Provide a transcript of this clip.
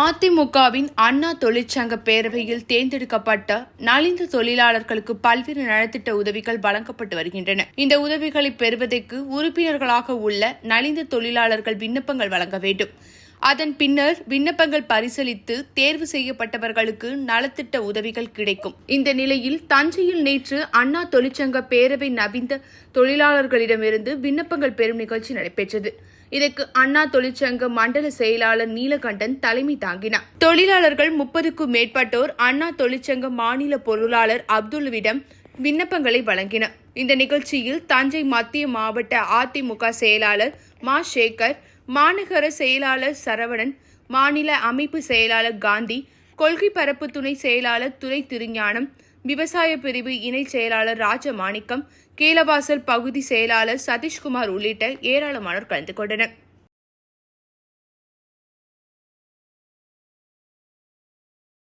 அதிமுகவின் அண்ணா தொழிற்சங்க பேரவையில் தேர்ந்தெடுக்கப்பட்ட நலிந்த தொழிலாளர்களுக்கு பல்வேறு நலத்திட்ட உதவிகள் வழங்கப்பட்டு வருகின்றன. இந்த உதவிகளை பெறுவதற்கு உறுப்பினர்களாக உள்ள நலிந்த தொழிலாளர்கள் விண்ணப்பங்கள் வழங்க வேண்டும். அதன் பின்னர் விண்ணப்பங்கள் பரிசீலித்து தேர்வு செய்யப்பட்டவர்களுக்கு நலத்திட்ட உதவிகள் கிடைக்கும். இந்த நிலையில் தஞ்சையில் நேற்று அண்ணா தொழிற்சங்க பேரவை நவீந்த தொழிலாளர்களிடமிருந்து விண்ணப்பங்கள் பெறும் நிகழ்ச்சி நடைபெற்றது. இதற்கு அண்ணா தொழிற்சங்க மண்டல செயலாளர் நீலகண்டன் தலைமை தாங்கினார். தொழிலாளர்கள் முப்பதுக்கும் மேற்பட்டோர் அண்ணா தொழிற்சங்க மாநில பொருளாளர் அப்துல்விடம் விண்ணப்பங்களை வழங்கின. இந்த நிகழ்ச்சியில் தஞ்சை மத்திய மாவட்ட அதிமுக செயலாளர் மா. சேகர் மாநகர செயலாளர் சரவணன் மாநில அமைப்பு செயலாளர் காந்தி கொள்கை பரப்பு துணை செயலாளர் துறை திருஞானம் விவசாய பிரிவு இணை செயலாளர் ராஜமாணிக்கம் கீழவாசல் பகுதி செயலாளர் சதீஷ்குமார் உள்ளிட்ட ஏராளமானோர் கலந்து கொண்டனர்.